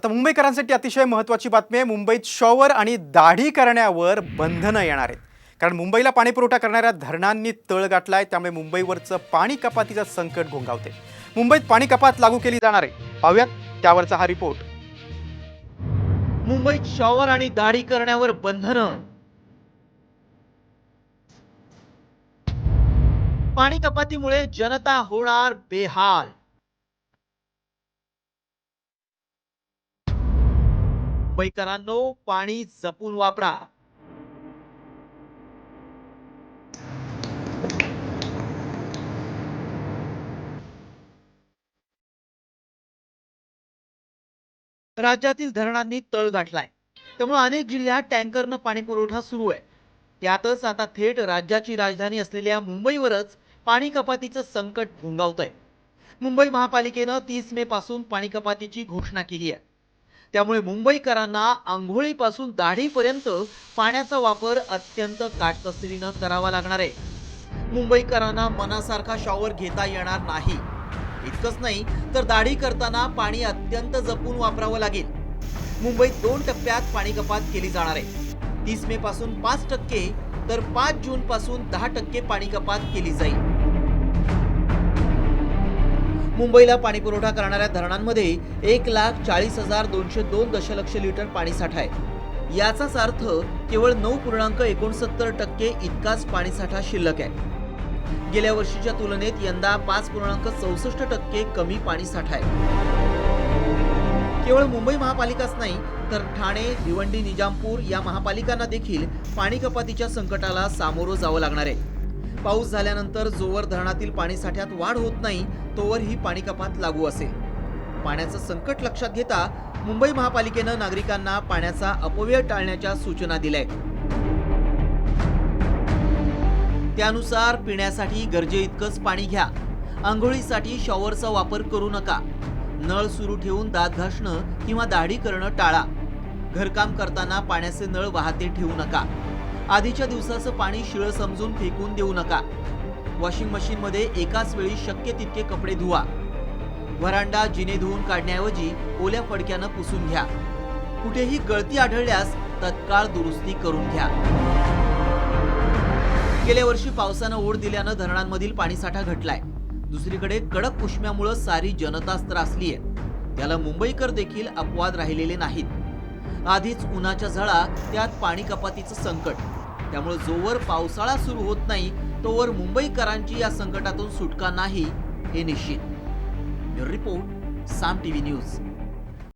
आता मुंबईकरांसाठी अतिशय महत्त्वाची बातमी आहे. मुंबईत शॉवर आणि दाढी करण्यावर बंधनं येणार आहेत. कारण मुंबईला पाणीपुरवठा करणाऱ्या धरणांनी तळ गाठलाय त्यामुळे मुंबईवरचं पाणी कपातीचं संकट घोंगावते मुंबईत पाणी कपात लागू केली जाणार आहे. पाहूयात त्यावरचा हा रिपोर्ट. मुंबईत शॉवर आणि दाढी करण्यावर बंधनं. पाणी कपातीमुळे जनता होणार बेहाल. मुंबईकरांनो पाणी जपून वापरा. राज्यातील धरणांनी तळ गाठलाय. त्यामुळे अनेक जिल्ह्यात टँकरनं पाणी पुरवठा सुरू आहे. त्यातच आता थेट राज्याची राजधानी असलेल्या मुंबईवरच पाणी कपातीचं संकट घुंगावतंय. मुंबई महापालिकेनं तीस मे पासून पाणी कपातीची घोषणा केली आहे. त्यामुळे मुंबईकरांना आंघोळीपासून दाढीपर्यंत पाण्याचा वापर अत्यंत काटकसरीनं करावा लागणार आहे. मुंबईकरांना मनासारखा शॉवर घेता येणार नाही. इतकंच नाही तर दाढी करताना पाणी अत्यंत जपून वापरावं लागेल. मुंबईत दोन टप्प्यात पाणी कपात केली जाणार आहे. तीस मे पासून पाच टक्के तर पाच जून पासून दहा टक्के पाणी कपात केली जाईल. मुंबईला पाणी पुरवठा करणाऱ्या धरणांमध्ये एक लाख चाळीस हजार दोनशे दोन दशलक्ष लिटर पाणी साठा आहे. याचाच अर्थ केवळ नऊ पूर्णांक एकोणसत्तर टक्के इतकाच पाणीसाठा शिल्लक आहे. गेल्या वर्षीच्या तुलनेत यंदा पाच पूर्णांक चौसष्ट टक्के कमी पाणीसाठा आहे. केवळ मुंबई महापालिकाच नाही तर ठाणे भिवंडी निजामपूर या महापालिकांना देखील पाणी कपातीच्या संकटाला सामोरं जावं लागणार आहे. पाऊस झाल्यानंतर जोवर धरणातील पाणीसाठ्यात वाढ होत नाही तोवर ही पाणी कपात लागू असेल. पाण्याचं संकट लक्षात घेता मुंबई महापालिकेनं नागरिकांना पाण्याचा अपव्यय टाळण्याच्या सूचना दिल्या आहेत त्यानुसार पिण्यासाठी गरजे इतकंच पाणी घ्या. आंघोळीसाठी शॉवरचा वापर करू नका. नळ सुरू ठेवून दात घासणं किंवा दाढी करणं टाळा. घरकाम करताना पाण्याचे नळ वाहते ठेवू नका. आधीच्या दिवसाचं पाणी शिळं समजून फेकून देऊ नका. वॉशिंग मशीनमध्ये एकाच वेळी शक्य तितके कपडे धुवा. व्हरांडा जिने धुवून काढण्याऐवजी ओल्या फडक्यानं पुसून घ्या. कुठेही गळती आढळल्यास तत्काळ दुरुस्ती करून घ्या. गेल्या वर्षी पावसानं ओढ दिल्यानं धरणांमधील पाणीसाठा घटलाय. दुसरीकडे कडक पुष्म्यामुळं सारी जनताच त्रासली आहे त्याला मुंबईकर देखील अपवाद राहिलेले नाहीत. आधीच उन्हाच्या झळा त्यात पाणी कपातीचं संकट. त्यामुळे जोवर पावसाळा सुरू होत नाही तोवर मुंबईकरांची या संकटातून सुटका नाही हे निश्चित. Report Saam TV news.